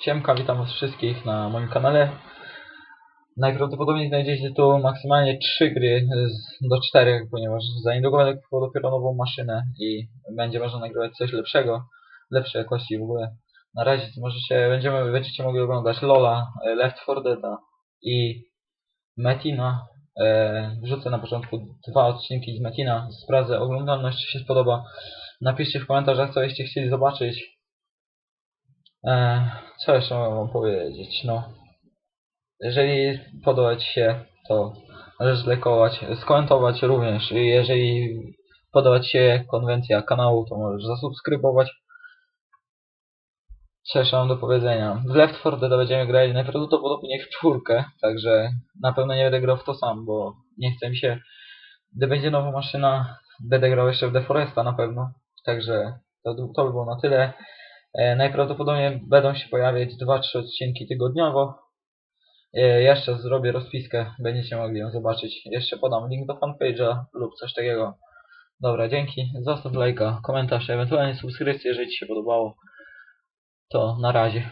Siemka, witam was wszystkich na moim kanale. Najprawdopodobniej znajdziecie tu maksymalnie 3 gry z, do 4, ponieważ za niedługo będę kupował dopiero nową maszynę i będzie można nagrywać coś lepszego, lepszej jakości w ogóle. Na razie możecie, będziemy, będziecie mogli oglądać Lola, e, Left 4 Dead'a i Metina. E, wrzucę na początku dwa odcinki z Metina, sprawdzę oglądalność, czy się spodoba. Napiszcie w komentarzach, co byście chcieli zobaczyć. E, co jeszcze mogę wam powiedzieć? No, jeżeli podoba Ci się, to możesz zlekować, skomentować również. Jeżeli podoba Ci się konwencja kanału, to możesz zasubskrybować. Jeszcze mam do powiedzenia? W Left 4 Dead będziemy grali najprawdopodobniej w czwórkę, także na pewno nie będę grał w to sam, bo nie chce mi się. Gdy będzie nowa maszyna, będę grał jeszcze w Deforesta na pewno. Także to, to by było na tyle. E, najprawdopodobniej będą się pojawiać 2-3 odcinki tygodniowo. E, jeszcze zrobię rozpiskę, będziecie mogli ją zobaczyć. Jeszcze podam link do fanpage'a lub coś takiego. Dobra, dzięki. Zostaw lajka, komentarz, ewentualnie subskrypcję, jeżeli Ci się podobało. To na razie.